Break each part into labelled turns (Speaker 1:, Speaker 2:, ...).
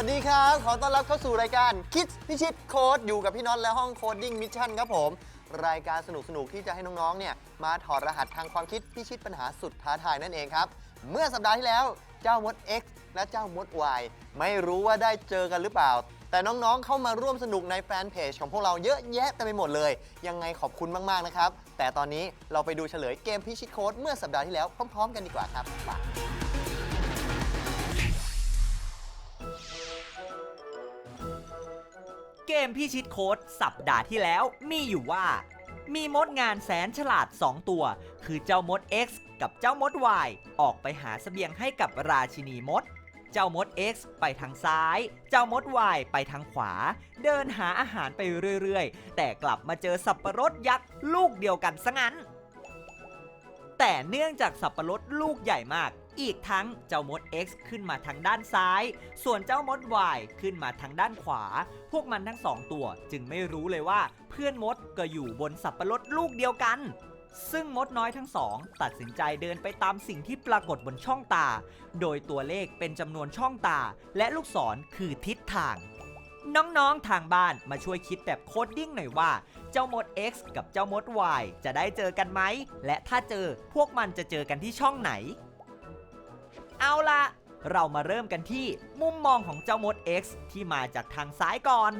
Speaker 1: วัสดีครับ ขอต้อนรับเข้าสู่รายการคิดพิชิตโค้ดอยู่กับพี่น็อตและห้องโคดดิ้งมิชชั่นครับผม รายการสนุกๆที่จะให้น้องๆเนี่ยมาถอดรหัสทางความคิดพิชิตปัญหาสุดท้าทายนั่นเองครับ เมื่อสัปดาห์ที่แล้วเจ้ามด X และเจ้ามด Y ไม่รู้ว่าได้เจอกันหรือเปล่า แต่น้องๆเข้ามาร่วมสนุกในแฟนเพจของพวกเราเยอะแยะเต็มไปหมดเลย ยังไงขอบคุณมากๆนะครับแต่ตอนนี้เราไปดูเฉลยเกมพิชิตโค้ดเมื่อสัปดาห์ที่แล้วพร้อม ๆ กันดีกว่าครับ
Speaker 2: เกมพิชิตโค้ดสัปดาห์ที่แล้วมีอยู่ว่า มีมดงานแสนฉลาด 2 ตัว คือเจ้ามด X กับเจ้ามด Y ออกไปหาเสบียงให้กับราชินีมด เจ้ามด X ไปทางซ้าย เจ้ามด Y ไปทางขวา เดินหาอาหารไปเรื่อยๆ แต่กลับมาเจอสับปะรดยักษ์ลูกเดียวกันซะงั้น แต่เนื่องจากสับปะรดลูกใหญ่มาก อีกทั้งเจ้ามด X ขึ้นมาทางด้านซ้าย ส่วนเจ้ามด Y ขึ้นมาทางด้านขวา พวกมันทั้งสองตัวจึงไม่รู้เลยว่าเพื่อนมดก็อยู่บนสับปะรดลูกเดียวกันซึ่งมดน้อยทั้งสอง ตัดสินใจเดินไปตามสิ่งที่ปรากฏบนช่องตา โดยตัวเลขเป็นจำนวนช่องตา และลูกศรคือทิศทาง น้องๆทางบ้านมาช่วยคิดแบบโคดดิ้งหน่อยว่า เจ้ามด X กับเจ้ามด Y จะได้เจอกันไหม และถ้าเจอพวกมันจะเจอกันที่ช่องไหน เอาละเรามาเริ่มกันที่มุมมองของเจ้ามด X ที่มาจากทางซ้ายก่อน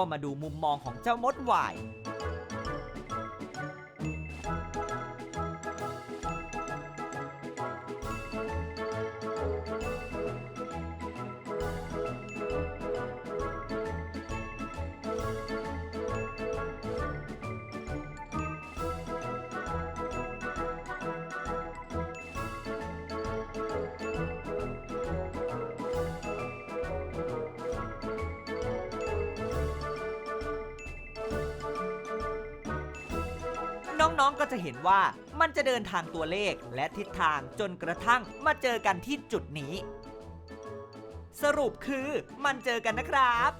Speaker 2: ก็มาดูมุมมองของเจ้ามดวาย น้องๆก็จะเห็นว่ามันจะเดินทางตัวเลขและทิศทางจนกระทั่งมาเจอกันที่จุดนี้ สรุปคือมันเจอกันนะครับ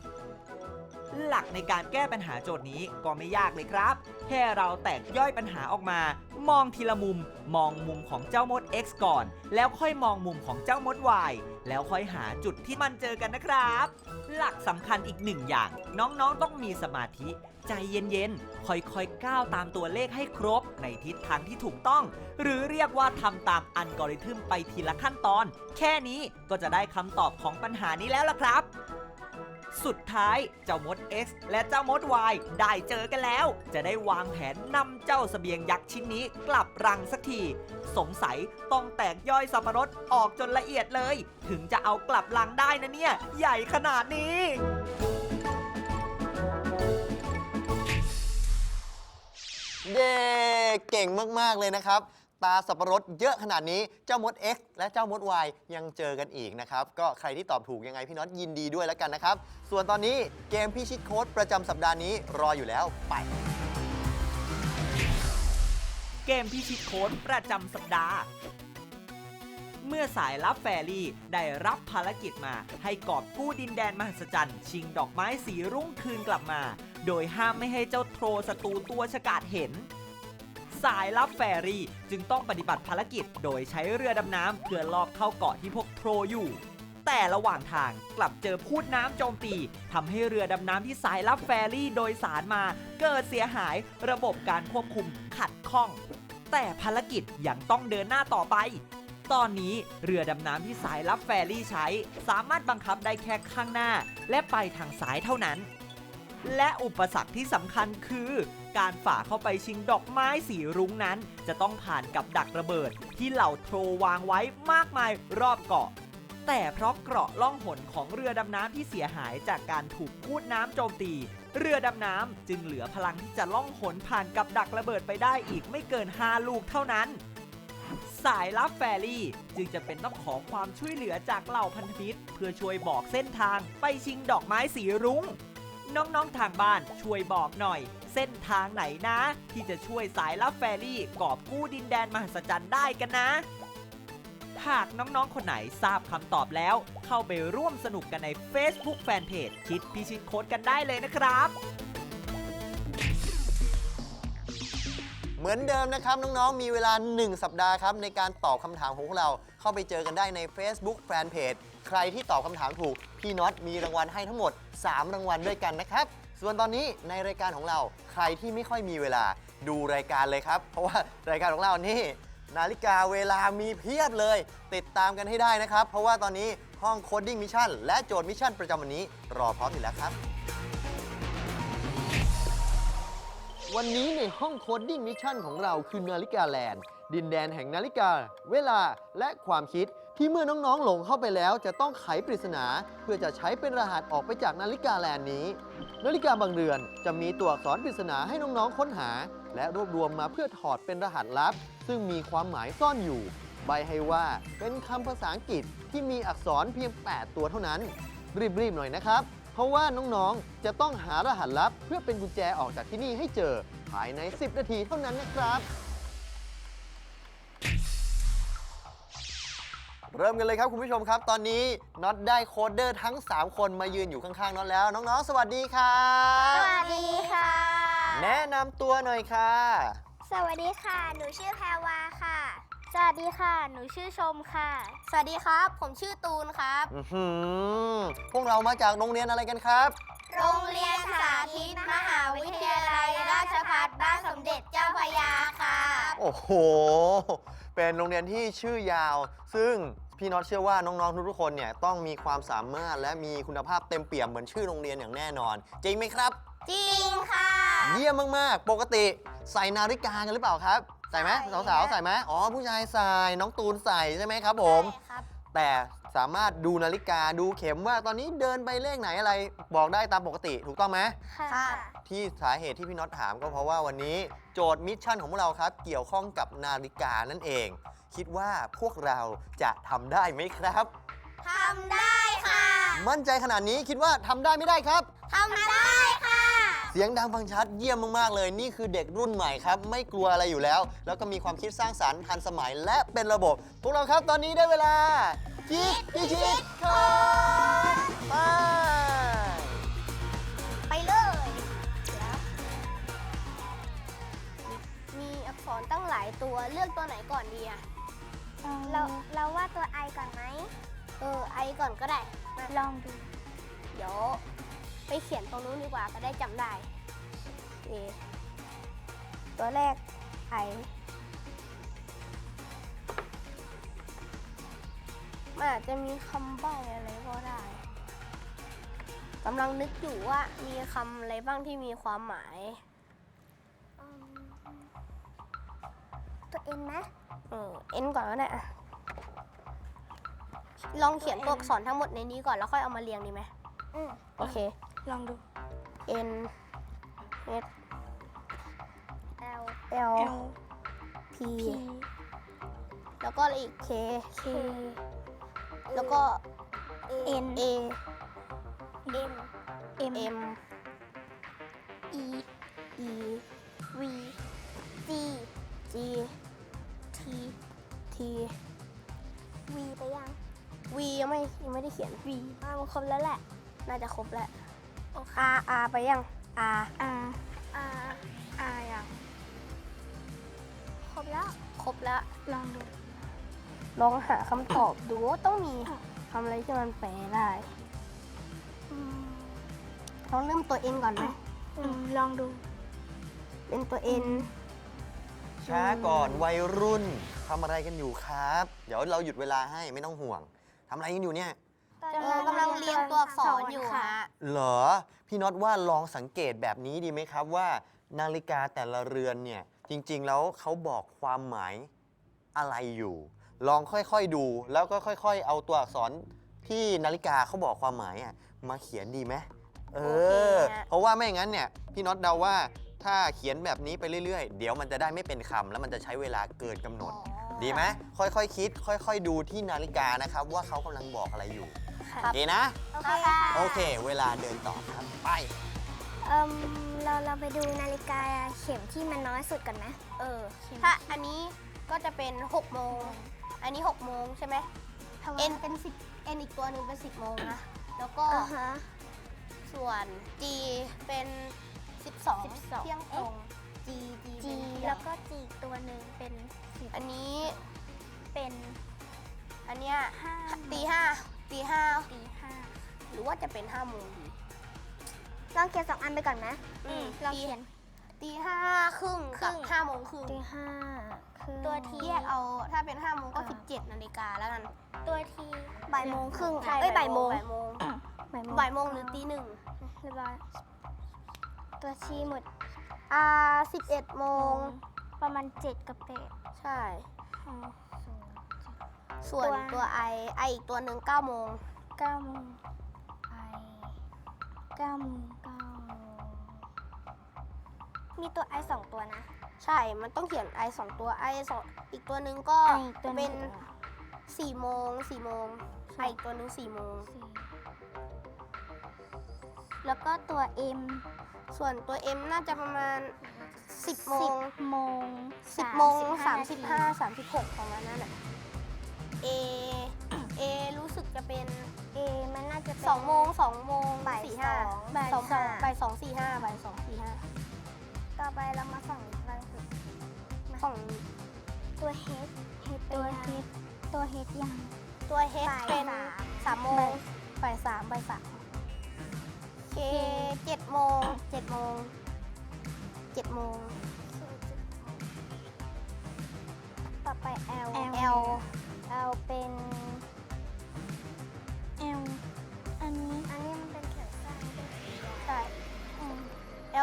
Speaker 2: หลักในการแก้ปัญหาโจทย์นี้ก็ไม่ยากเลยครับ แค่เราแตกย่อยปัญหาออกมา มองทีละมุม มองมุมของเจ้ามด X ก่อน แล้วค่อยมองมุมของเจ้ามด Y แล้วค่อยหาจุดที่มันเจอกันนะครับ หลักสำคัญอีกหนึ่งอย่าง น้องๆต้องมีสมาธิ ใจเย็นๆ ค่อยๆ ก้าวตามตัวเลขให้ครบ ในทิศทางที่ถูกต้อง หรือเรียกว่าทำตามอัลกอริทึมไปทีละขั้นตอน แค่นี้ก็จะได้คำตอบของปัญหานี้แล้วล่ะครับ สุดท้ายเจ้ามด X และเจ้ามด Y ได้เจอกันแล้ว จะได้วางแผนนำเจ้าเสบียงยักษ์ชิ้นนี้กลับรังสักที สงสัยต้องแตกย่อยสับปะรดออกจนละเอียดเลย ถึงจะเอากลับรังได้นะเนี่ย ใหญ่ขนาดนี้
Speaker 1: เย้เก่งมาก ๆ เลยนะครับ ตาสับปะรดเยอะขนาดนี้เจ้ามด X และเจ้ามด Y ยังเจอกันอีกนะครับ ก็ใครที่ตอบถูกยังไงพี่น็อตยินดีด้วยแล้วกันนะครับ ส่วนตอนนี้เกมพิชิตโค้ดประจำสัปดาห์นี้รออยู่แล้วไป
Speaker 2: เกมพิชิตโค้ดประจำสัปดาห์ เมื่อสายลับแฟรี่ได้รับภารกิจมา ให้กอบกู้ดินแดนมหัศจรรย์ ชิงดอกไม้สีรุ้งคืนกลับมา โดยห้ามไม่ให้เจ้า รศัตรูตัวฉกาจเห็น สายลับแฟรี่จึงต้องปฏิบัติภารกิจโดยใช้เรือดำน้ำเพื่อลอบเข้าเกาะที่พวกโทรอยู่ แต่ระหว่างทางกลับเจอพูดน้ำโจมตีทำให้เรือดำน้ำที่สายลับแฟรี่โดยสารมา เกิดเสียหายระบบการควบคุมขัดข้อง แต่ภารกิจยังต้องเดินหน้าต่อไปตอนนี้เรือดำน้ำที่สายลับแฟรี่ใช้ สามารถบังคับได้แค่ข้างหน้า และไปทางซ้ายเท่านั้น และอุปสรรคที่สำคัญคือ การฝ่าเข้าไปชิงดอกไม้สีรุ้งนั้น จะต้องผ่านกับดักระเบิด ที่เหล่าโทรวางไว้มากมายรอบเกาะ แต่เพราะเกราะล่องหนของเรือดำน้ำที่เสียหายจากการถูกพูดน้ำโจมตี เรือดำน้ำจึงเหลือพลังที่จะล่องหนผ่านกับดักระเบิดไปได้อีกไม่เกิน 5 ลูกเท่านั้นสายลับแฟรี่จึงจะเป็นต้องขอความช่วยเหลือจากเหล่าพันธมิตร เพื่อช่วยบอกเส้นทางไปชิงดอกไม้สีรุง้ง น้องๆทางบ้านช่วยบอกหน่อย เส้นทางไหนนะ ที่จะช่วยสายลับแฟรี่กอบกู้ดินแดนมหัศจรรย์ได้กันนะ หากน้องๆ คนไหนทราบคำตอบแล้ว เข้าไปร่วมสนุกกันใน Facebook Fanpage คิดพิชิตโค้ดกันได้เลยนะครับ
Speaker 1: เหมือนเดิมนะครับ น้องๆ มีเวลา 1 สัปดาห์ครับ ในการตอบคำถามของพวกเราเข้าไปเจอกันได้ใน Facebook Fanpage ใครที่ตอบคำถามถูก พี่น็อตมีรางวัลให้ทั้งหมด 3 รางวัลด้วยกันนะครับ ส่วนตอนนี้ในรายการของเราใครที่ไม่ค่อยมีเวลาดูรายการเลยครับ เพราะว่ารายการของเรานี่นาฬิกาเวลามีเพียบเลย ติดตามกันให้ได้นะครับ เพราะว่าตอนนี้ห้องโคดดิ้งมิชชั่นและโจทย์มิชชั่นประจำวันนี้ รอพร้อมอยู่แล้วครับ วันนี้ในห้องโคดดิ้งมิชชั่นของเราคือนาฬิกาแลนด์ ดินแดนแห่งนาฬิกา เวลาและความคิด ที่เมื่อน้องๆหลงเข้าไปแล้ว จะต้องไขปริศนา เพื่อจะใช้เป็นรหัสออกไปจากนาฬิกาแลนนี้ นาฬิกาบางเรือนจะมีตัวอักษรปริศนาให้น้องๆค้นหา และรวบรวมมาเพื่อถอดเป็นรหัสลับ ซึ่งมีความหมายซ่อนอยู่ ใบให้ว่าเป็นคำภาษาอังกฤษที่มีอักษรเพียง 8 ตัวเท่านั้น รีบๆหน่อยนะครับ เพราะว่าน้องๆจะต้องหารหัสลับ เพื่อเป็นกุญแจออกจากที่นี่ให้เจอ ภายใน 10 นาทีเท่านั้นนะครับ เริ่มกันเลยครับคุณผู้ชมครับ ตอนนี้น็อตได้โคดเดอร์ทั้ง 3 คนมายืนอยู่ข้างๆน็อตแล้ว น้องๆ สวัสดีครั
Speaker 3: ส
Speaker 1: บ
Speaker 3: วัสดีค่ะ
Speaker 1: แนะนำตัวหน่อยค่ะ
Speaker 3: สวัสดีค่ะ หนูชื่อแพรวาค่ะ สวัสดีค่ะ หนูชื่อชมค่ะ สวัสดีครับ ผมชื่อตูนครับ
Speaker 1: อื้อหือพวกเรามาจากโรงเรียนอะไรกันครับ
Speaker 3: โรงเรียนสาธิตมหาวิทยาลัยราชภัฏบ้านสมเด็จเจ้าพระยาค่ะ
Speaker 1: โอ้โห เป็นโรงเรียนที่ชื่อยาว ซึ่งพี่น็อตเชื่อว่าน้องๆทุกๆคนเนี่ยต้องมีความสามารถและมีคุณภาพเต็มเปี่ยมเหมือนชื่อโรงเรียนอย่างแน่นอน จริงไหมครับ
Speaker 3: จริงค่ะ
Speaker 1: เยี่ยมมากๆ ปกติใส่นาฬิกากันหรือเปล่าครับ ใส่ไหม
Speaker 3: ใส่
Speaker 1: สาว
Speaker 3: ค่ะ
Speaker 1: ๆใส่ไหมอ๋อผู้ชายใส่น้องตูนใส่ใช่ไหมครับผม
Speaker 3: ใช่ครับ
Speaker 1: แต่ สามารถดูนาฬิกาดูเข็มว่าตอนนี้เดินไปเลขไหนอะไร บอกได้ตามปกติถูกต้องไหม
Speaker 3: ค่ะ
Speaker 1: ที่สาเหตุที่พี่น็อตถามก็เพราะว่าวันนี้โจทย์มิชชั่นของพวกเราครับ เกี่ยวข้องกับนาฬิกานั่นเอง คิดว่าพวกเราจะทำได้ไหมครับ
Speaker 3: ทำได้ค่ะ
Speaker 1: มั่นใจขนาดนี้คิดว่าทำได้ไม่ได้ครับ
Speaker 3: ทำได้ค่ะ
Speaker 1: เสียงดังฟังชัดเยี่ยมมากๆเลย นี่คือเด็กรุ่นใหม่ครับ ไม่กลัวอะไรอยู่แล้ว แล้วก็มีความคิดสร้างสรรค์ทันสมัยและเป็นระบบ พวกเราครับตอนนี้ได้เวลาคิดพิชิตโคดไป
Speaker 3: ไปเลยแล้วมีอักษรตั้งหลายตัวเลือกตัวไหนก่อนดีอะ
Speaker 4: เราเราว่าตัวไอก่อนไหม
Speaker 3: เออไอก่อนก็ได้ มา
Speaker 4: ลองดู
Speaker 3: เดี๋ยว ไปเขียนตรงนู้นดีกว่าก็ได้จำได้เอตัวแรกไอมันอาจจะมีคำใบ้อะไรก็ได้กำลังนึกอยู่ว่ามีคำอะไรบ้างที่มีความหมาย
Speaker 4: อืมตัวเอ็นไหม
Speaker 3: เออเอ็นก่อนก็ได้อะลองเขียนตัวอักษรทั้งหมดในนี้ก่อนแล้วค่อยเอามาเรียงดีไหม
Speaker 4: อืม
Speaker 3: โอเค
Speaker 4: ลองดู
Speaker 3: N S
Speaker 4: L
Speaker 3: L
Speaker 4: L
Speaker 3: P
Speaker 4: P
Speaker 3: แล้วก็อะไรอีก K
Speaker 4: K
Speaker 3: แล้วก็
Speaker 4: N
Speaker 3: A
Speaker 4: M
Speaker 3: M
Speaker 4: M E
Speaker 3: E
Speaker 4: V G
Speaker 3: G
Speaker 4: T
Speaker 3: T
Speaker 4: V ไปยัง
Speaker 3: V ยังไม่ยังไม่ได้เขียน
Speaker 4: V
Speaker 3: อ่ามันครบแล้วแหละ น่าจะครบแล้ว
Speaker 4: โอเค
Speaker 3: R R ไปยัง R
Speaker 4: R R R ยังครบแล้ว
Speaker 3: ครบแล้ว
Speaker 4: ลองดู
Speaker 3: ลองหาคำตอบดูว่าต้องมีคำอะไรที่มันแปลได้
Speaker 4: อืม
Speaker 3: ลองเริ่มตัว N ก่อนไหม
Speaker 4: อืมลองดู
Speaker 3: เป็นตัว N
Speaker 1: ช้าก่อนวัยรุ่นทำอะไรกันอยู่ครับ เดี๋ยวเราหยุดเวลาให้ไม่ต้องห่วงทำอะไรกันอยู่เนี่ย
Speaker 3: เออกำลังเรียงตัวอักษรอยู่ฮะ
Speaker 1: เหรอ พี่น็อตว่าลองสังเกตแบบนี้ดีไหมครับว่า นาฬิกาแต่ละเรือนเนี่ย จริง ๆ แล้วเขาบอกความหมายอะไรอยู่ ลองค่อยๆดูแล้วก็ค่อย ๆ เอาตัวอักษรที่นาฬิกาเขาบอกความหมายอะมาเขียนดีไหมเอ
Speaker 3: โอเค
Speaker 1: อ
Speaker 3: ฮะ
Speaker 1: เพราะว่าไม่อย่างนั้นเนี่ยพี่น็อตเดาว่าถ้าเขียนแบบนี้ไปเรื่อยๆ เดี๋ยวมันจะได้ไม่เป็นคำแล้วมันจะใช้เวลาเกินกำหนด ดีไหมค่อยๆคิด ค่อย ๆ ดูที่นาฬิกานะครับว่าเขากำลังบอกอะไรอยู่
Speaker 3: ครับ
Speaker 1: โอเคนะ
Speaker 3: โอเคค่ะ
Speaker 1: โอเค เวลาเดินต่อครับ ไป
Speaker 4: เอิมเราเราไปดูนาฬิกาเข็มที่มันน้อยสุดก่อนไหม
Speaker 3: เออ ถ้าอันนี้ก็จะเป็น6โมง อันนี้6โมงใช่ไหม
Speaker 4: เพราะว่า
Speaker 3: N เป็น10 N อีกตัวหนึ่งเป็น 10โมงนะ แล้วก็
Speaker 4: อ่าฮะ
Speaker 3: ส่วน G เป็น 12เที่ยงตรง G G
Speaker 4: จี
Speaker 3: เป็นเที่ยง
Speaker 4: แล้วก็จีตัวหนึ่งเป็นสิบ
Speaker 3: อันนี้
Speaker 4: เป็น
Speaker 3: อันเนี้ย
Speaker 4: ห้า
Speaker 3: ตีห้า ตีห้า
Speaker 4: ตีห้า
Speaker 3: หรือว่าจะเป็น5โมงดี
Speaker 4: ลองเขียนสองอันไปก่อนไหม
Speaker 3: อืม
Speaker 4: ลองเขียน
Speaker 3: ตีห้าครึ่ง
Speaker 4: ครึ่
Speaker 3: กับ
Speaker 4: ง
Speaker 3: 5โมงครึ่ง
Speaker 4: ตีห้าคือ
Speaker 3: ตัวทีแยกเอา ถ้าเป็น5โมงก็17นาฬิกาแล้วกัน
Speaker 4: ตัวทีบ่ายโมงครึ่ง
Speaker 3: ใช่
Speaker 4: เอ้ยบ่ายโมง
Speaker 3: บ่ายโมง
Speaker 4: บ่ายโมง
Speaker 3: บ่ายโมงหรือตีหนึ่ง
Speaker 4: เรียบร้อยตัวทีหมด
Speaker 3: อ่า11โมง
Speaker 4: ประมาณเจ็ดกับแปด
Speaker 3: ใช่
Speaker 4: ห้าศูนย์
Speaker 3: ส่วน
Speaker 4: ตัว
Speaker 3: ตัวไอไออีกตัวหนึ่ง9โมง
Speaker 4: เก้าโมงไปเก้าโมงเก้าโมงมีตัวไอสองตัวนะ
Speaker 3: ใช่ มันต้องเขียน i สองตัว i สองอีกตัวหนึ่งก็
Speaker 4: ไออีกตัวห
Speaker 3: เป็น
Speaker 4: ง
Speaker 3: 4โมง4โมงไออีกตัวหนึ่ง4โมง
Speaker 4: สี่แล้วก็ตัว M
Speaker 3: ส่วนตัว m น่าจะประมาณ 10 โมง
Speaker 4: สิบโมง
Speaker 3: 10 โมง
Speaker 4: นาที
Speaker 3: 35 36ประมาณนั้นแหละ จะเป็น2โมง2โมง
Speaker 4: บ่าย
Speaker 3: สี่
Speaker 4: ส
Speaker 3: ห้า
Speaker 4: อง
Speaker 3: บ่าย
Speaker 4: บ่าย
Speaker 3: สอง
Speaker 4: ห้า
Speaker 3: บ่ายสองสี่ห้าบ่ายสองสี่ห้า
Speaker 4: ต่อไปเรามาส่องเราคือ
Speaker 3: ของ
Speaker 4: ตัว H H ตัว H ตัว H ยัง
Speaker 3: ตัว h
Speaker 4: บ่าย
Speaker 3: เป็น
Speaker 4: สาม
Speaker 3: สามโมงบ่ายสามบ่ายสาม k เจ็ดโมงเจ็ดโมงเจ็ดโมง
Speaker 4: ต่อไป L
Speaker 3: L
Speaker 4: L เป็น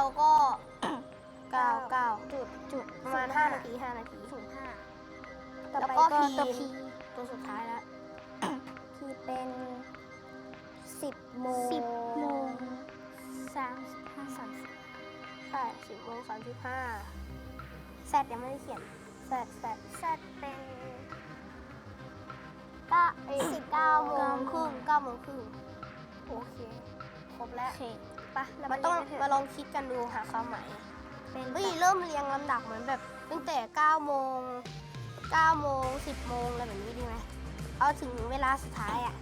Speaker 4: L
Speaker 3: ก็เก้าเก้า
Speaker 4: จุดจุด
Speaker 3: ประมาณห้านาทีห้านาที
Speaker 4: ศูนย์ห้า
Speaker 3: แล้ว
Speaker 4: ต่อไป
Speaker 3: ก็
Speaker 4: ก็
Speaker 3: P
Speaker 4: ตัว P
Speaker 3: ตัวสุดท้ายแล้ว
Speaker 4: P เป็นสิบโมง
Speaker 3: สิบโมง
Speaker 4: สามสิบห้าสามสิบ
Speaker 3: ใช่สิบโมงสามสิบห้าแซดยังไม่ได้เขียนแซดแซด
Speaker 4: แซดเป็น
Speaker 3: เก้าเอ้ย
Speaker 4: สิบ
Speaker 3: เก้าโม
Speaker 4: เก้างโมง
Speaker 3: ครึ่งเก้าโมงครึ่งโอเค ครบแล้ว
Speaker 4: โอเค ปะเรา
Speaker 3: มันต้อง
Speaker 4: เรียนกันเถ
Speaker 3: มา
Speaker 4: อะ
Speaker 3: ลองคิดกันดูหาความหมาย
Speaker 4: เป็น
Speaker 3: เฮ้ยเริ่มเรียงลำดับเหมือนแบบตั้งแต่9โมง9โมง10โมงอะไรแบบนี้ดีไหมเอาถึงเวลาสุดท้ายอะ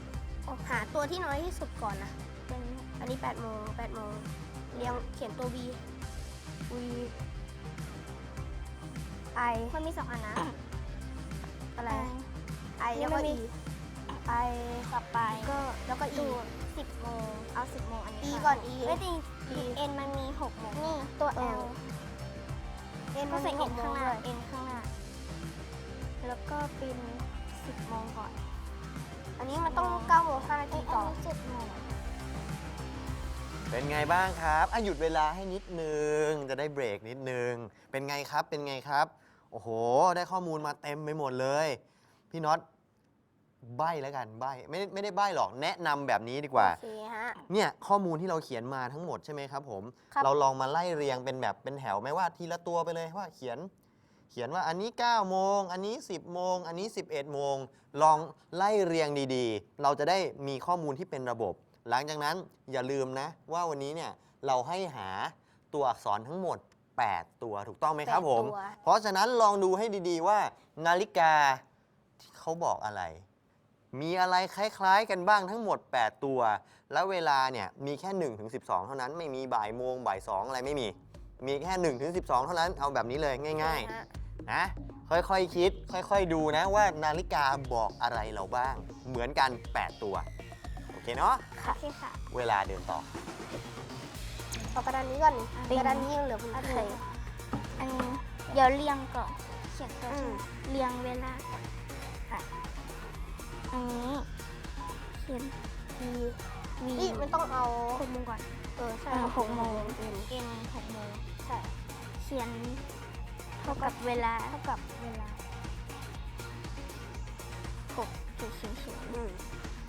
Speaker 3: หาตัวที่น้อยที่สุดก่อนนะ
Speaker 4: เป็น
Speaker 3: อันนี้8โมง8โมงเรียงเขียนตัว V V I
Speaker 4: มันมีสองอันนะ
Speaker 3: อะไร I
Speaker 4: นี่
Speaker 3: แล้ว
Speaker 4: มั
Speaker 3: ก็
Speaker 4: นมี
Speaker 3: E I
Speaker 4: ต่อไปก็
Speaker 3: แล้วก็ E
Speaker 4: ตัวสิบโมงเอาสิบโมงอันนี้
Speaker 3: E ก่อน E
Speaker 4: ไม่จริง
Speaker 3: E
Speaker 4: N มันมีหกโมงนี่ตัว
Speaker 3: เอ
Speaker 4: L
Speaker 3: อ N
Speaker 4: ต้
Speaker 3: มั
Speaker 4: อนง
Speaker 3: มี
Speaker 4: ใส่
Speaker 3: ห
Speaker 4: N
Speaker 3: กโม
Speaker 4: ข้างงห
Speaker 3: ด้
Speaker 4: น้า
Speaker 3: วย
Speaker 4: N ข้างหน้า แล้วก็เป็นสิบโมงก่อน
Speaker 3: อันนี้มันต้อง9โมง5นาที
Speaker 4: เอ้ยอั
Speaker 3: ต่
Speaker 4: น
Speaker 3: อ
Speaker 4: นี้เจ็ดโมง
Speaker 1: เป็นไงบ้างครับอะหยุดเวลาให้นิดนึง จะได้เบรกนิดนึง เป็นไงครับ เป็นไงครับ โอ้โห ได้ข้อมูลมาเต็มไปหมดเลย พี่น็อต ใบ้แล้วกันใบ้ไม่ได้ไม่ได้ใบ้หรอกแนะนำแบบนี้ดีกว่า
Speaker 3: โอเคฮะ
Speaker 1: เนี่ยข้อมูลที่เราเขียนมาทั้งหมดใช่ไหมครับผม
Speaker 3: ครับ
Speaker 1: เราลองมาไล่เรียงเป็นแบบเป็นแถวไหมว่าทีละตัวไปเลยว่าเขียน เขียนว่าอันนี้9โมง อันนี้ 10โมง อันนี้ 11โมง ลองไล่เรียงดีๆ เราจะได้มีข้อมูลที่เป็นระบบ หลังจากนั้นอย่าลืมนะว่าวันนี้เนี่ยเราให้หาตัวอักษรทั้งหมด 8 ตัวถูกต้องไหมครับผม
Speaker 3: แปดตัว
Speaker 1: เพราะฉะนั้นลองดูให้ดีๆว่านาฬิกาที่เขาบอกอะไร มีอะไรคล้าย ๆ กันบ้างทั้งหมด 8 ตัว แล้วเวลาเนี่ยมีแค่1ถึง12เท่านั้นไม่มีบ่ายโมงบ่าย2อะไรไม่มี มีแค่1ถึง12 เท่านั้นเอาแบบนี้เลยง่าย
Speaker 3: ฮะ
Speaker 1: ๆนะค่อยๆคิด ค่อยๆดูนะว่านาฬิกาบอกอะไรเราบ้าง เหมือนกัน 8 ตัว โอเคเนาะ
Speaker 4: โอเคค่ะ
Speaker 1: เวลาเดินต่อ
Speaker 3: เอากระดานนี้ก่อน
Speaker 4: อะ
Speaker 3: กระดานนี้ยังเหลือคุณ
Speaker 4: โอเค
Speaker 3: เคย
Speaker 4: อันนี้เดี๋ยวเรียงก่อนเขียนตัว
Speaker 3: อืม
Speaker 4: ที่เรียงเวลาก่อนอะ อันนี้เขียน
Speaker 3: V
Speaker 4: V
Speaker 3: นี่มันต้องเอา
Speaker 4: หกโมงก่อน
Speaker 3: เออ ใช่
Speaker 4: เออหกโมง
Speaker 3: เอ็น
Speaker 4: N หกโมง
Speaker 3: ใช่
Speaker 4: เขียนเท่ากับเวลาเท่ากับเวลาหกจุดศูนย์ศูนย์
Speaker 3: อืม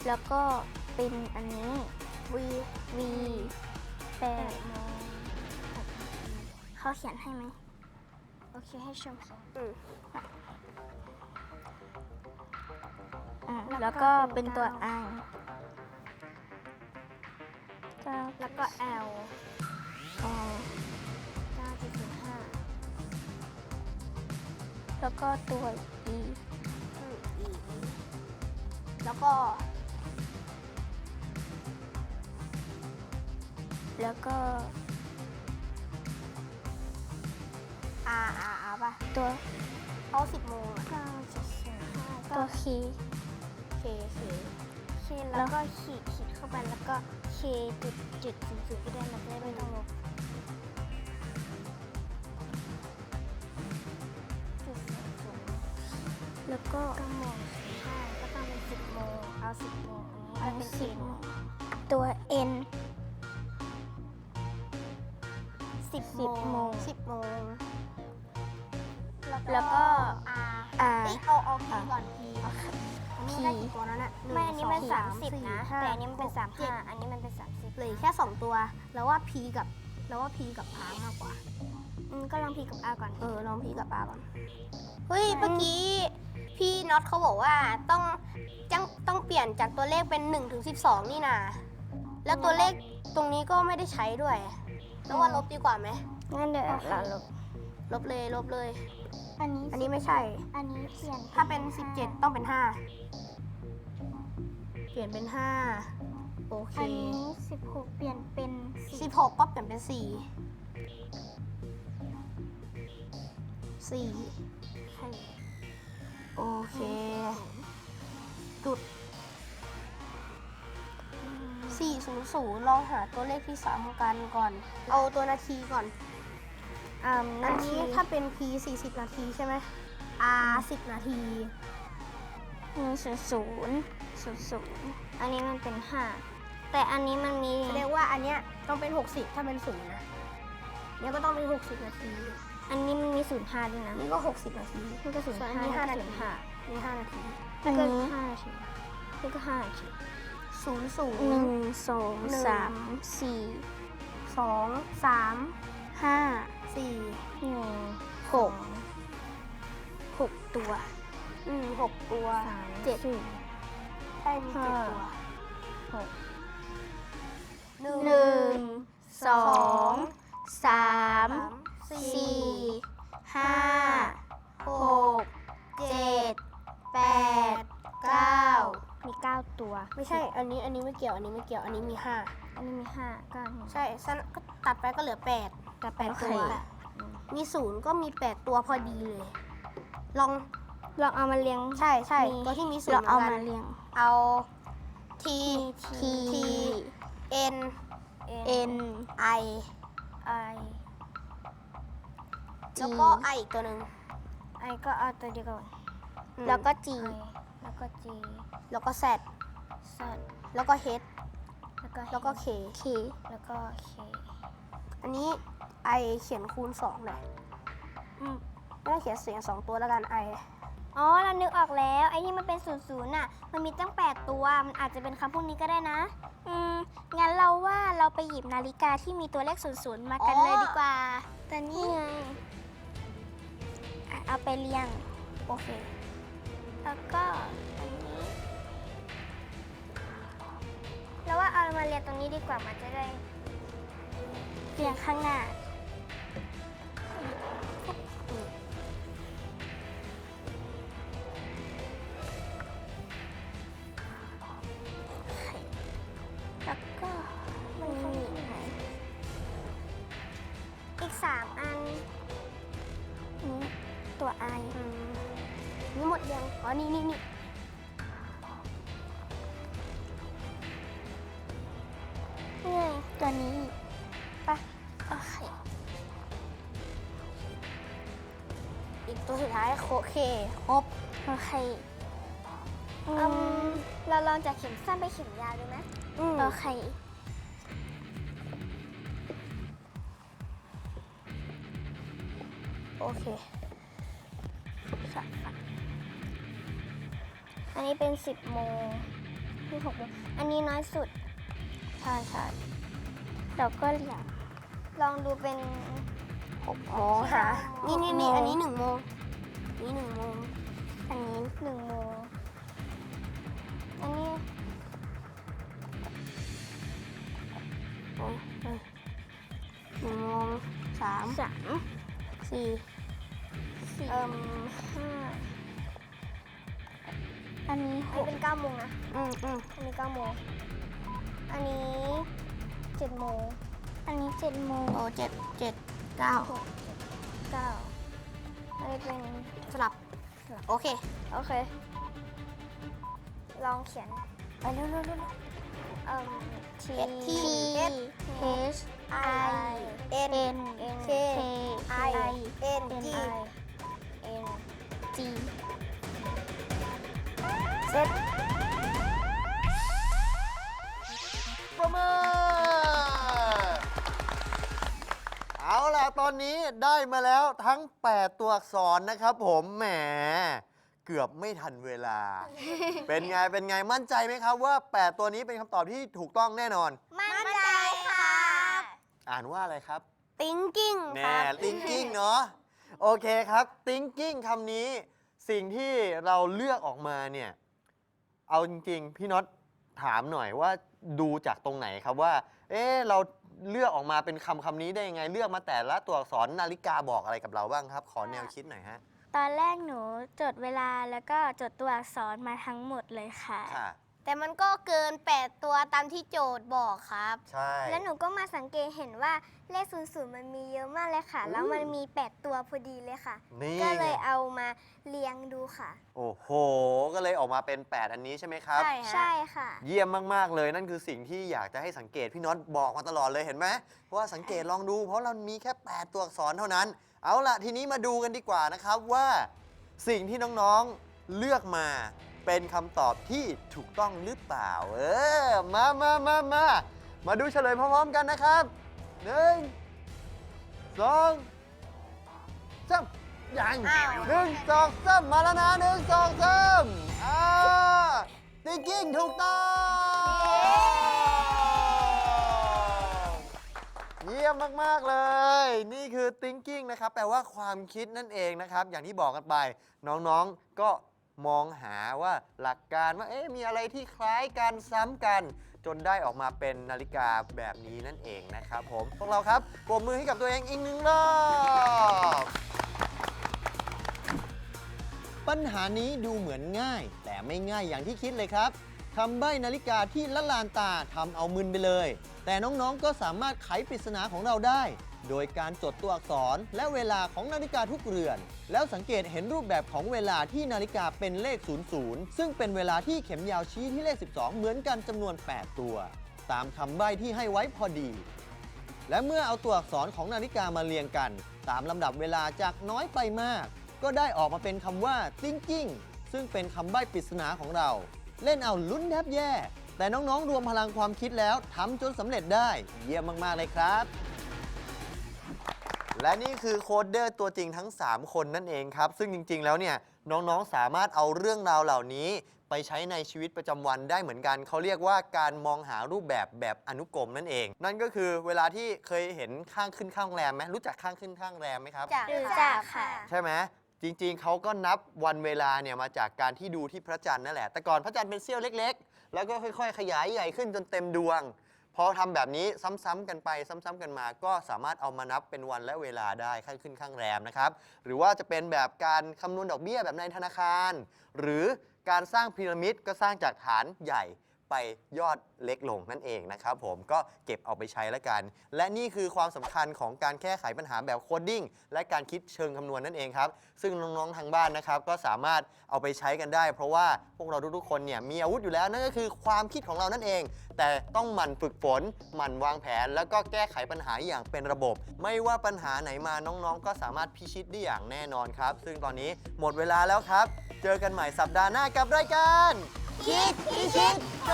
Speaker 4: แล้วก็เป็นอันนี้
Speaker 3: V
Speaker 4: V แปดโมงหกนาทีเขาเขียนให้ไหมโอเคให้ชมเขียน
Speaker 3: อืม
Speaker 4: แล้วก็เป็นตัว I ก็
Speaker 3: แล้วก็ L
Speaker 4: L
Speaker 3: 9.05
Speaker 4: แล้วก็ตัว E
Speaker 3: อืม E แล้วก็
Speaker 4: แล้วก็
Speaker 3: R R R ป่ะ
Speaker 4: ตัว
Speaker 3: เขา10โมงอะ
Speaker 4: 9.05ตัว K
Speaker 3: K K
Speaker 4: K แล้วก็ขีดขีดเข้าไปแล้วก็ K จุดจุดศูนย์ศูนย์ก็ได้มันจะได้ไม่ต้องลบจุดศูนย์ศูนย์แล้วก็
Speaker 3: 9โมงใช่ก็ต้องเป็น10โมงเอา10โมงอั
Speaker 4: อั
Speaker 3: น
Speaker 4: น
Speaker 3: นี้
Speaker 4: สิบ
Speaker 3: เป็น
Speaker 4: โมงตัว N
Speaker 3: 10
Speaker 4: 10โมง
Speaker 3: 10โมง
Speaker 4: แล้วก็
Speaker 3: R
Speaker 4: R
Speaker 3: เอ้ยเอาเอา P ก่อน P อั นนี้ได้กี่ตัวแล้วน่ะหง
Speaker 4: ไม่อันนี้มัน
Speaker 3: ส
Speaker 4: สางม
Speaker 3: สี่
Speaker 4: สิบนะ
Speaker 3: ห้า
Speaker 4: แต่อันนี้มันเป็น
Speaker 3: หก
Speaker 4: สาม
Speaker 3: เจ็
Speaker 4: ห้า
Speaker 3: ด
Speaker 4: อันนี้มันเป็นสามสิบ
Speaker 3: เหลยแค่สองตัว แล้วว่า P กับแล้วว่า P กับ R มากกว่า
Speaker 4: อืมก็ลองพีกับ R ก่อน
Speaker 3: เออลอง P กับ R ก่อน เฮ้ยเมื่อกี้พี่น็อตเขาบอกว่าต้องจังต้องเปลี่ยนจากตัวเลขเป็น1ถึง12นี่นะแล้วตัวเลขตรงนี้ก็ไม่ได้ใช้ด้วย แล้วว่าลบดีกว่าไหม
Speaker 4: งั้นเดี๋ยวเราลบ
Speaker 3: ลบเลยลบเลย
Speaker 4: อันนี้
Speaker 3: อันนี้ไม่ใช่
Speaker 4: อันนี้เปลี่ยน
Speaker 3: ถ้าเป็น 17 ต้องเป็น 5 เปลี่ยนเป็น 5 โอเค
Speaker 4: อันนี้สิบหกเปลี่ยนเป็นสิบ
Speaker 3: 16 ก็เปลี่ยนเป็น 4 4โอเค จุด 400ลองหาตัวเลขที่สามกันก่อน เอาตัวนาทีก่อน
Speaker 4: อ่า
Speaker 3: อั
Speaker 4: นานที
Speaker 3: นี้ถ้าเป็น P 40 นาทีใช่ไหม R 10 นาที
Speaker 4: หนึ่งศูนย์ศูนย์ศูนย์ศูนย์อันนี้มันเป็นห้าแต่อันนี้มันมี
Speaker 3: แสดงว่าอันเนี้ยต้องเป็น 60 ถ้าเป็นศูนย์นะเนี่ยก็ต้องเป็น 60 นาที
Speaker 4: อันนี้มันมีศูนย์ห้าด้วยนะ
Speaker 3: นี่ก็ 60 นาที
Speaker 4: นี่ก็ศูนย์
Speaker 3: ส่วนอัน
Speaker 4: ห้า
Speaker 3: นี้ห้านา
Speaker 4: ศู
Speaker 3: ที
Speaker 4: นย์ห้า
Speaker 3: นี่5นาที
Speaker 4: นี่ก็ห้านาทีนี่ก็ห้านาที
Speaker 3: ศูนย์ศูน
Speaker 4: หนึ่ง
Speaker 3: ย์
Speaker 4: สอง
Speaker 3: หนึ่ง
Speaker 4: สามสี่
Speaker 3: สองสาม
Speaker 4: ห้า
Speaker 3: สี่
Speaker 4: หนึ่งหกหกตัว
Speaker 3: อืมหกตัว
Speaker 4: สาม
Speaker 3: เจ็ด
Speaker 4: สี่
Speaker 3: ใช่มีเจ็ด
Speaker 4: ห้า
Speaker 3: ตัว
Speaker 4: หก
Speaker 3: หนึ่ง
Speaker 4: หนึ่งสองสาม
Speaker 3: สี่
Speaker 4: สี่ห้า
Speaker 3: ห
Speaker 4: ห
Speaker 3: ก
Speaker 4: กเจ็ด
Speaker 3: แปดเก้า
Speaker 4: มีเก้าตัว
Speaker 3: ไม่ใช่ อันนี้อันนี้ไม่เกี่ยวอันนี้ไม่เกี่ยวอันนี้มีห้า
Speaker 4: อันนี้มีห้าเก้าหนึ่ง
Speaker 3: ใช่สั้นก็ตัดไปก็เหลือแปด
Speaker 4: กับ
Speaker 3: แปด
Speaker 4: โอเค
Speaker 3: ตัวมีศูนย์ก็มีแปดตัวพอดีเลย ลอง
Speaker 4: ลองเอามาเรียง
Speaker 3: ใช่ใช่
Speaker 4: มี
Speaker 3: ตัวที่มีศู
Speaker 4: ล
Speaker 3: น
Speaker 4: อง
Speaker 3: ย์
Speaker 4: เอา
Speaker 3: เหมือน
Speaker 4: มา
Speaker 3: กัน
Speaker 4: เรียง
Speaker 3: เอา T
Speaker 4: T
Speaker 3: T N
Speaker 4: N
Speaker 3: I
Speaker 4: I
Speaker 3: แล้วก็ I อีกตัวหนึ่ง
Speaker 4: I ก็เอาตัวเดียวก่อน
Speaker 3: อืม
Speaker 4: แล้วก็ G แล้วก็ G
Speaker 3: แล้วก็ Z
Speaker 4: Z
Speaker 3: แล้วก็ H
Speaker 4: แล้วก็
Speaker 3: แล้วก็ K
Speaker 4: K แล้วก็ K
Speaker 3: อันนี้ I เขียนคูณ2หน่อย
Speaker 4: อืม
Speaker 3: ไม่ต้องเขียนเสียง2ตัวแล้วกัน I
Speaker 4: อ๋อเรานึกออกแล้วไอ้ที่มันเป็นศูนย์ศูนย์น่ะ มันมีตั้ง8ตัว มันอาจจะเป็นคำพวกนี้ก็ได้นะ อืม งั้นเราว่าเราไปหยิบนาฬิกาที่มีตัวเลขศูนย์ศูนย์มากัน
Speaker 3: อ๋อ
Speaker 4: เลยดีกว่า แต่นี่ไงอะเอาไปเรียง
Speaker 3: โอเค
Speaker 4: แล้วก็อันนี้แล้วว่าเอามาเรียงตรงนี้ดีกว่ามันจะได้เรียงข้างหน้า
Speaker 3: ดยังอ๋อนี่นี่นี่
Speaker 4: นี่ไงตัวนี้
Speaker 3: ไปโอเคอีกตัวสุดท้ายโอเคครบ
Speaker 4: โอเค
Speaker 3: อื
Speaker 4: อื
Speaker 3: ม
Speaker 4: มเราลองจากเข็มสั้นไปเข็มยาวดูไหม
Speaker 3: อืม
Speaker 4: โอเค
Speaker 3: โอเค
Speaker 4: นนี้เป็น 10โมงที่6โมงอันนี้น้อยสุด
Speaker 3: ใช่ใช่
Speaker 4: เราก็เรียงลองดูเป็น
Speaker 3: หกโมงหานี่นี่นี่อันนี้หนึ่งโมงนี่หนึ่งโมง
Speaker 4: อันนี้1โมงอันนี้
Speaker 3: โอ้ยเอ้ยหนึ่งโมงสาม
Speaker 4: สาม
Speaker 3: สี่
Speaker 4: สี่
Speaker 3: เอิ่ม
Speaker 4: ห้าอั นนี้หกเป็นเก้าโมงนะ
Speaker 3: อืมอืม
Speaker 4: อันนี้เก้าโมงอันนี้เจ็ดโมงอันนี้เจ็ดโมง
Speaker 3: โอ้เจ็ดเจ็ดเก้า
Speaker 4: หกเก้าอันนี้เป็น
Speaker 3: สลับ โอเค
Speaker 4: โอเค ลองเขียน
Speaker 3: ไปเร็วเร็วเร็ว
Speaker 4: เอ่อ T
Speaker 3: T
Speaker 4: H I N N K I N G N G
Speaker 3: เซ็ต
Speaker 1: ประมือเอาล่ะ ตอนนี้ได้มาแล้วทั้ง 8 ตัวอักษรนะครับผมแหมเกือบไม่ทันเวลา เป็นไง เป็นไงมั่นใจไหมครับว่า 8 ตัวนี้เป็นคำตอบที่ถูกต้องแน่นอน
Speaker 4: มั่นใจค่ะ
Speaker 1: อ่านว่าอะไรครับ
Speaker 3: thinking ค
Speaker 1: แน่
Speaker 3: รับ
Speaker 1: thinking เนาะโอเคครับ thinking คำนี้ สิ่งที่เราเลือกออกมาเนี่ย เอาจริงๆ พี่น็อตถามหน่อยว่าดูจากตรงไหนครับว่า เอ๊ะเราเลือกออกมาเป็นคำคำนี้ได้ยังไง เลือกมาแต่ละตัวอักษรนาฬิกาบอกอะไรกับเราบ้างครับ ขอแนวคิดหน่อยฮะ
Speaker 4: ตอนแรกหนูจดเวลาแล้วก็จดตัวอักษรมาทั้งหมดเลยค่ะ
Speaker 1: ค่ะ
Speaker 3: แต่มันก็เกิน 8 ตัวตามที่โจทย์บอกครับ
Speaker 1: ใช่
Speaker 4: แล้วหนูก็มาสังเกตเห็นว่าเลขศูนย์ศูนย์มันมีเยอะมากเลยค่ะ แล้วมันมี 8 ตัวพอดีเลยค่ะ
Speaker 1: นี่
Speaker 4: ก็เลย
Speaker 1: ไง
Speaker 4: เอามาเรียงดูค่ะ
Speaker 1: โอ้โห ก็เลยออกมาเป็น 8 อันนี้ใช่ไหมครับ
Speaker 3: ใช่ฮะ
Speaker 4: ใช่ค่ะ
Speaker 1: เยี่ยมมากๆเลยนั่นคือสิ่งที่อยากจะให้สังเกตพี่น็อตบอกมาตลอดเลยเห็นไหมว่าสังเกตลองดูเพราะเรามีแค่ 8 ตัวอักษรเท่านั้น เอาล่ะทีนี้มาดูกันดีกว่านะครับว่า สิ่งที่น้องๆเลือกมา เป็นคำตอบที่ถูกต้องหรือเปล่า เออ มามามามา มาดูเฉลยพร้อมๆกันนะครับหนึ่งสองสามยังหนึ่งสองสามมาแล้วนะหนึ่งสองสามอ่า thinking ถูกต้อง เยี่ยมมาก ๆ เลย นี่คือ thinking นะครับ แปลว่าความคิดนั่นเองนะครับ อย่างที่บอกกันไป น้อง ๆ ก็ มองหาว่าหลักการว่าเอ๊ะมีอะไรที่คล้ายกันซ้ำกัน จนได้ออกมาเป็นนาฬิกาแบบนี้นั่นเองนะครับผมพวกเราครับปรบมือให้กับตัวเองอีกหนึ่งรอบปัญหานี้ดูเหมือนง่าย แต่ไม่ง่ายอย่างที่คิดเลยครับคำใบ้นาฬิกาที่ละลานตาทำเอามึนไปเลย แต่น้องๆก็สามารถไขปริศนาของเราได้ โดยการจดตัวอักษรและเวลาของนาฬิกาทุกเรือน แล้วสังเกตเห็นรูปแบบของเวลาที่นาฬิกาเป็นเลข 00 ซึ่งเป็นเวลาที่เข็มยาวชี้ที่เลข 12 เหมือนกันจำนวน 8 ตัว ตามคำใบ้ที่ให้ไว้พอดี และเมื่อเอาตัวอักษรของนาฬิกามาเรียงกัน ตามลำดับเวลาจากน้อยไปมาก ก็ได้ออกมาเป็นคำว่า thinking ซึ่งเป็นคำใบ้ปริศนาของเรา เล่นเอาลุ้นแทบแย่ แต่น้องๆ รวมพลังความคิดแล้วทำจนสำเร็จได้ เยี่ยมมากๆเลยครับ และนี่คือโคดเดอร์ตัวจริงทั้ง 3 คนนั่นเองครับ ซึ่งจริง ๆ แล้วเนี่ยน้องๆ สามารถเอาเรื่องราวเหล่านี้ ไปใช้ในชีวิตประจำวันได้เหมือนกัน เขาเรียกว่าการมองหารูปแบบแบบอนุกรมนั่นเอง นั่นก็คือเวลาที่เคยเห็นข้างขึ้นข้างแรมไหมรู้จักข้างขึ้นข้างแรมไหมครับ
Speaker 3: จาก
Speaker 4: รู้จักค่ะ
Speaker 1: ใช่ไหมจริงๆ เขาก็นับวันเวลาเนี่ยมาจากการที่ดูที่พระจันทร์นั่นแหละ แต่ก่อนพระจันทร์เป็นเสี้ยวเล็ก ๆ แล้วก็ค่อยๆ ขยายใหญ่ขึ้นจนเต็มดวง พอทำแบบนี้ซ้ำๆกันไปซ้ำๆกันมา ก็สามารถเอามานับเป็นวันและเวลาได้ข้างขึ้นข้างแรมนะครับ หรือว่าจะเป็นแบบการคำนวณดอกเบี้ยแบบในธนาคาร หรือการสร้างพีระมิดก็สร้างจากฐานใหญ่ ไปยอดเล็กลงนั่นเองนะครับผมก็เก็บเอาไปใช้แล้วกัน และนี่คือความสำคัญของการแก้ไขปัญหาแบบโคดดิ้งและการคิดเชิงคำนวณนั่นเองครับ ซึ่งน้องๆทางบ้านนะครับก็สามารถเอาไปใช้กันได้ เพราะว่าพวกเราทุกๆคนเนี่ยมีอาวุธอยู่แล้วนั่นก็คือความคิดของเรานั่นเอง แต่ต้องหมั่นฝึกฝนหมั่นวางแผน แล้วก็แก้ไขปัญหาอย่างเป็นระบบ ไม่ว่าปัญหาไหนมาน้องๆ ก็สามารถพิชิตได้อย่างแน่นอนครับ ซึ่งตอนนี้หมดเวลาแล้วครับ เจอกันใหม่สัปดาห์หน้ากับรายการ คิดพิชิตโจ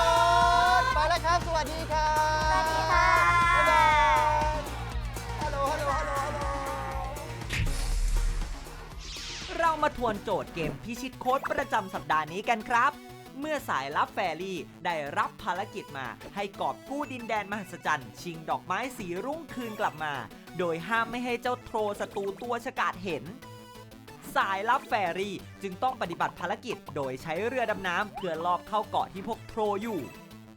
Speaker 1: ทย์ไปแล้วครับ สวัสดีครับ
Speaker 4: สวัสดีค่ะ
Speaker 1: บ๊ายบายฮัลโหลฮัลโหลฮัลโหลฮัลโหล
Speaker 2: เรามาทวนโจทย์เกมพิชิตโค้ดประจำสัปดาห์นี้กันครับ เมื่อสายลับแฟรี่ได้รับภารกิจมา ให้กอบกู้ดินแดนมหัศจรรย์ ชิงดอกไม้สีรุ้งคืนกลับมา โดยห้ามไม่ให้เจ้าโทรศัตรูตัวฉกาจเห็น สายลับแฟรี่ จึงต้องปฏิบัติภารกิจโดยใช้เรือดำน้ำเพื่อลอบเข้าเกาะที่พวกโทรอยู่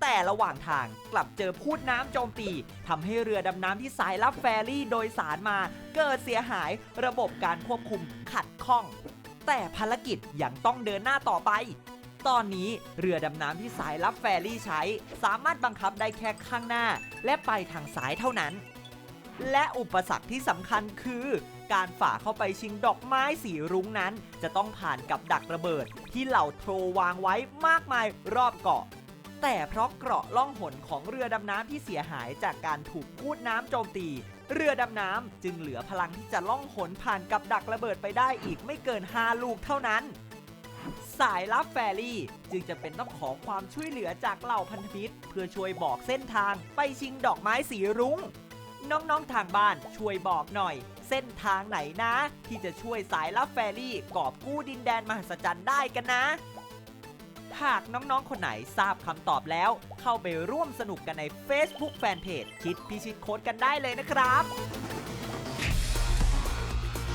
Speaker 2: แต่ระหว่างทางกลับเจอพูดน้ำโจมตีทำให้เรือดำน้ำที่สายลับแฟรี่โดยสารมา เกิดเสียหายระบบการควบคุมขัดข้อง แต่ภารกิจยังต้องเดินหน้าต่อไปตอนนี้เรือดำน้ำที่สายลับแฟรี่ใช้ สามารถบังคับได้แค่ข้างหน้า และไปทางซ้ายเท่านั้น และอุปสรรคที่สำคัญคือ การฝ่าเข้าไปชิงดอกไม้สีรุ้งนั้น จะต้องผ่านกับดักระเบิด ที่เหล่าโทรวางไว้มากมายรอบเกาะ แต่เพราะเกราะล่องหนของเรือดำน้ำที่เสียหายจากการถูกพูดน้ำโจมตี เรือดำน้ำจึงเหลือพลังที่จะล่องหนผ่านกับดักระเบิดไปได้อีกไม่เกิน 5 ลูกเท่านั้นสายลับแฟรี่จึงจะเป็นต้องขอความช่วยเหลือจากเหล่าพันธมิตร เพื่อช่วยบอกเส้นทางไปชิงดอกไม้สีรุง้ง น้องๆทางบ้านช่วยบอกหน่อย เส้นทางไหนนะ ที่จะช่วยสายลับแฟรี่กอบกู้ดินแดนมหัศจรรย์ได้กันนะ หากน้องๆ คนไหนทราบคำตอบแล้ว เข้าไปร่วมสนุกกันใน Facebook Fanpage คิดพิชิตโค้ดกันได้เลยนะครับ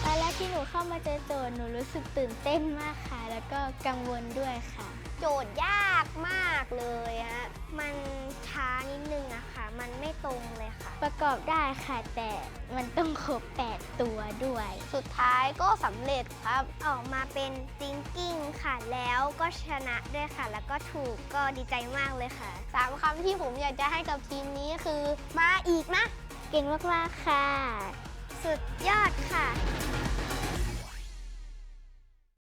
Speaker 4: ตอนแรกที่หนูเข้ามาเจอโจทย์หนูรู้สึกตื่นเต้นมากค่ะ แล้วก็กังวลด้วยค่ะ
Speaker 3: โจทย์ยากมากเลยฮะ
Speaker 4: มันช้านิดนึงอะค่ะ มันไม่ตรงเลยค่ะ ประกอบได้ค่ะ แต่มันต้องครบ 8 ตัวด้วย
Speaker 3: สุดท้ายก็สำเร็จครับ
Speaker 4: ออกมาเป็น thinking ค่ะ แล้วก็ชนะด้วยค่ะ แล้วก็ถูกก็ดีใจมากเลยค่ะ
Speaker 3: สามคำที่ผมอยากจะให้กับทีมนี้คือมาอีกนะ
Speaker 4: เก่งมากๆค่ะ สุดยอดค่ะ